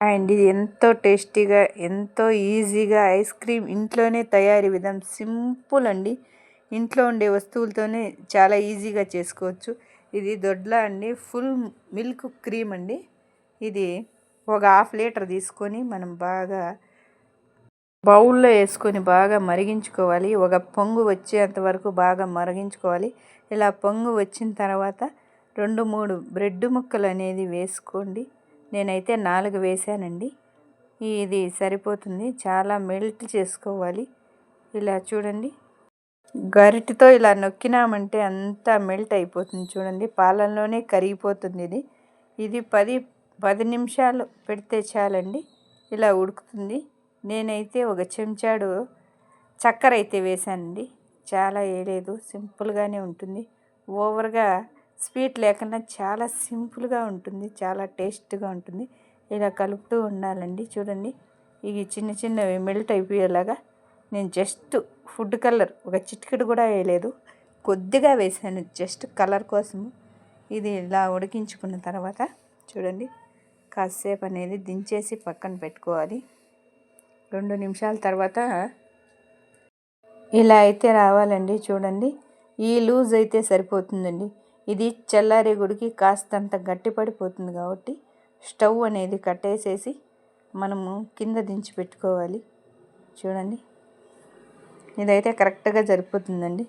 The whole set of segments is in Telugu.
అండ్ ఇది ఎంతో టేస్టీగా ఎంతో ఈజీగా ఐస్ క్రీమ్ ఇంట్లోనే తయారీ విధానం సింపుల్ అండి. ఇంట్లో ఉండే వస్తువులతోనే చాలా ఈజీగా చేసుకోవచ్చు. ఇది దొడ్ల అండి ఫుల్ మిల్క్ క్రీమ్ అండి. ఇది ఒక హాఫ్ లీటర్ తీసుకొని మనం బాగా బౌల్లో వేసుకొని బాగా మరిగించుకోవాలి. ఒక పొంగు వచ్చేంత వరకు బాగా మరిగించుకోవాలి. ఇలా పొంగు వచ్చిన తర్వాత రెండు మూడు బ్రెడ్ ముక్కలు అనేది వేసుకోండి. నేనైతే నాలుగు వేసానండి ఇది సరిపోతుంది. చాలా మెల్ట్ చేసుకోవాలి. ఇలా చూడండి. గరిటతో ఇలా నొక్కినామంటే అంతా మెల్ట్ అయిపోతుంది చూడండి. పాలల్లోనే కరిగిపోతుంది ఇది. ఇది పది పది నిమిషాలు పెడితే చాలండి. ఇలా ఉడుకుతుంది. నేనైతే ఒక చెంచాడు చక్కెర అయితే వేసానండి చాలా వేయలేదు. సింపుల్గానే ఉంటుంది. ఓవర్గా స్వీట్ లేకుండా చాలా సింపుల్గా ఉంటుంది చాలా టేస్ట్గా ఉంటుంది. ఇలా కలుపుతూ ఉండాలండి. చూడండి. ఇవి చిన్న చిన్నవి మెల్ట్ అయిపోయేలాగా నేను జస్ట్ ఫుడ్ కలర్ ఒక చిటికెడు కూడా వేయలేదు. కొద్దిగా వేసాను జస్ట్ కలర్ కోసము. ఇది ఇలా ఉడికించుకున్న తర్వాత చూడండి. కాసేపు అనేది దించేసి పక్కన పెట్టుకోవాలి. రెండు నిమిషాల తర్వాత ఇలా అయితే రావాలండి. చూడండి. ఈ లూజ్ అయితే సరిపోతుందండి. ఇది చల్లారే గుడికి కాస్తంత గట్టిపడిపోతుంది కాబట్టి స్టవ్ అనేది కట్టేసేసి మనము కింద దించి పెట్టుకోవాలి. చూడండి. ఇదైతే కరెక్ట్గా సరిపోతుందండి.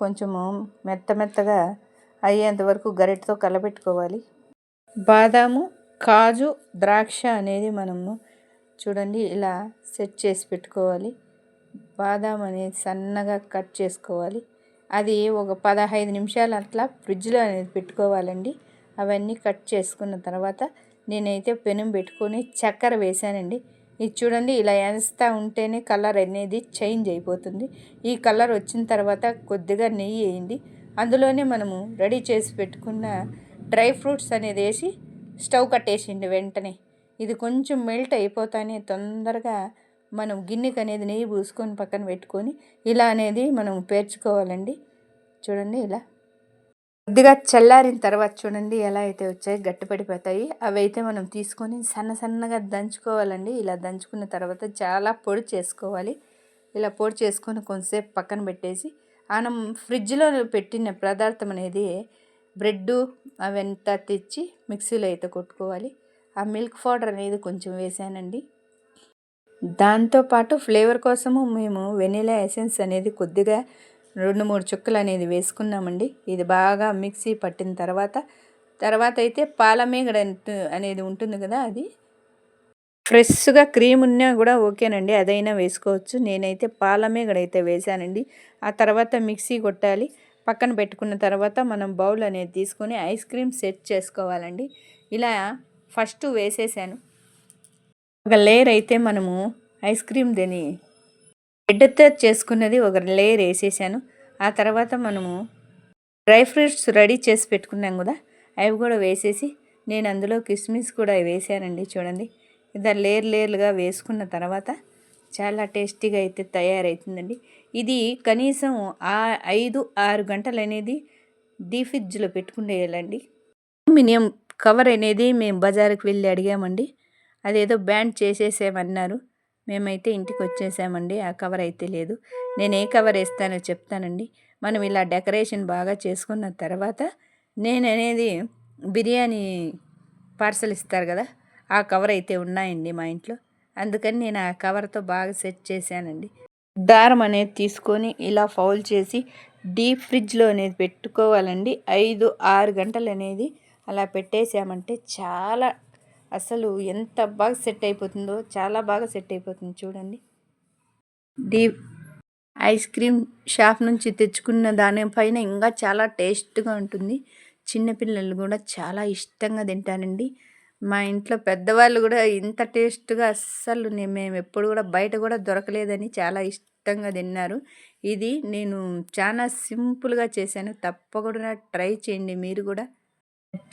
కొంచెము మెత్త మెత్తగా అయ్యేంత వరకు గరిటతో కలబెట్టుకోవాలి. బాదాము కాజు ద్రాక్ష అనేది మనము చూడండి ఇలా సెట్ చేసి పెట్టుకోవాలి. బాదాం అనేది సన్నగా కట్ చేసుకోవాలి. అది ఒక పదహైదు నిమిషాలు అట్లా ఫ్రిడ్జ్లో అనేది పెట్టుకోవాలండి. అవన్నీ కట్ చేసుకున్న తర్వాత నేనైతే పెనం పెట్టుకొని చక్కెర వేసానండి ఇది చూడండి ఇలా వేస్తూ ఉంటేనే కలర్ అనేది చేంజ్ అయిపోతుంది. ఈ కలర్ వచ్చిన తర్వాత కొద్దిగా నెయ్యి వేయండి. అందులోనే మనము రెడీ చేసి పెట్టుకున్న డ్రై ఫ్రూట్స్ అనేది వేసి స్టవ్ కట్టేసిండి వెంటనే. ఇది కొంచెం మెల్ట్ అయిపోతానే తొందరగా మనం గిన్నెకి అనేది నెయ్యి పూసుకొని పక్కన పెట్టుకొని ఇలా అనేది మనం పేర్చుకోవాలండి. చూడండి ఇలా. కొద్దిగా చల్లారిన తర్వాత చూడండి ఎలా అయితే వచ్చాయి గట్టిపడిపోతాయి. అవి అయితే మనం తీసుకొని సన్న సన్నగా దంచుకోవాలండి. ఇలా దంచుకున్న తర్వాత చాలా పొడి చేసుకోవాలి. ఇలా పొడి చేసుకొని కొంతసేపు పక్కన పెట్టేసి మనం ఫ్రిడ్జ్లో పెట్టిన పదార్థం అనేది బ్రెడ్ అవంతా తెచ్చి మిక్సీలో అయితే కొట్టుకోవాలి. ఆ మిల్క్ పౌడర్ అనేది కొంచెం వేసానండి. దాంతోపాటు ఫ్లేవర్ కోసము మేము వెనీలా ఎసెన్స్ అనేది కొద్దిగా రెండు మూడు చుక్కలు అనేది వేసుకున్నామండి. ఇది బాగా మిక్సీ పట్టిన తర్వాత తర్వాత అయితే పాలమేగడ అనేది ఉంటుంది కదా అది. ఫ్రెష్గా క్రీమ్ ఉన్నా కూడా ఓకేనండి అదైనా వేసుకోవచ్చు. నేనైతే పాలమేగడ అయితే వేసానండి ఆ తర్వాత మిక్సీ కొట్టాలి. పక్కన పెట్టుకున్న తర్వాత మనం బౌల్ అనేది తీసుకొని ఐస్ క్రీమ్ సెట్ చేసుకోవాలండి. ఇలా ఫస్ట్ వేసేసాను. ఒక లేయర్ అయితే మనము ఐస్ క్రీమ్ దీని బ్రెడ్తో చేసుకున్నది ఒక లేయర్ వేసేసాను. ఆ తర్వాత మనము డ్రై ఫ్రూట్స్ రెడీ చేసి పెట్టుకున్నాం కదా అవి కూడా వేసేసి నేను అందులో కిస్మిస్ కూడా వేసానండి చూడండి. ఇద్దరు లేయర్ లేయర్లుగా వేసుకున్న తర్వాత చాలా టేస్టీగా అయితే తయారవుతుందండి ఇది కనీసం ఆ ఐదు ఆరు గంటలు అనేది డీ ఫ్రిడ్జ్లో పెట్టుకునేయాలండి. మినిమం కవర్ అనేది మేము బజారుకు వెళ్ళి అడిగామండి. అదేదో బ్యాండ్ చేసేసామన్నారు మేమైతే ఇంటికి వచ్చేసామండి ఆ కవర్ అయితే లేదు. నేను ఏ కవర్ వేస్తానో చెప్తానండి. మనం ఇలా డెకరేషన్ బాగా చేసుకున్న తర్వాత నేను అనేది బిర్యానీ పార్సల్ ఇస్తారు కదా ఆ కవర్ అయితే ఉన్నాయండి మా ఇంట్లో. అందుకని నేను ఆ కవర్తో బాగా సెట్ చేశానండి. దారం అనేది తీసుకొని ఇలా ఫౌల్ చేసి డీప్ ఫ్రిడ్జ్లో అనేది పెట్టుకోవాలండి. ఐదు ఆరు గంటలు అనేది అలా పెట్టేసామంటే చాలా అసలు ఎంత బాగా సెట్ అయిపోతుందో చాలా బాగా సెట్ అయిపోతుంది చూడండి. డీప్ ఐస్ క్రీమ్ షాప్ నుంచి తెచ్చుకున్న దానిపైన ఇంకా చాలా టేస్ట్గా ఉంటుంది. చిన్నపిల్లలు కూడా చాలా ఇష్టంగా తింటానండి మా ఇంట్లో పెద్దవాళ్ళు కూడా ఇంత టేస్ట్గా అస్సలు మేము ఎప్పుడు కూడా బయట కూడా దొరకలేదని చాలా ఇష్టంగా తిన్నారు. ఇది నేను చాలా సింపుల్గా చేశాను. తప్పకుండా ట్రై చేయండి మీరు కూడా.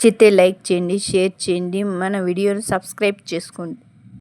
నచ్చితే లైక్ చేయండి షేర్ చేయండి మన వీడియోని సబ్స్క్రైబ్ చేసుకోండి.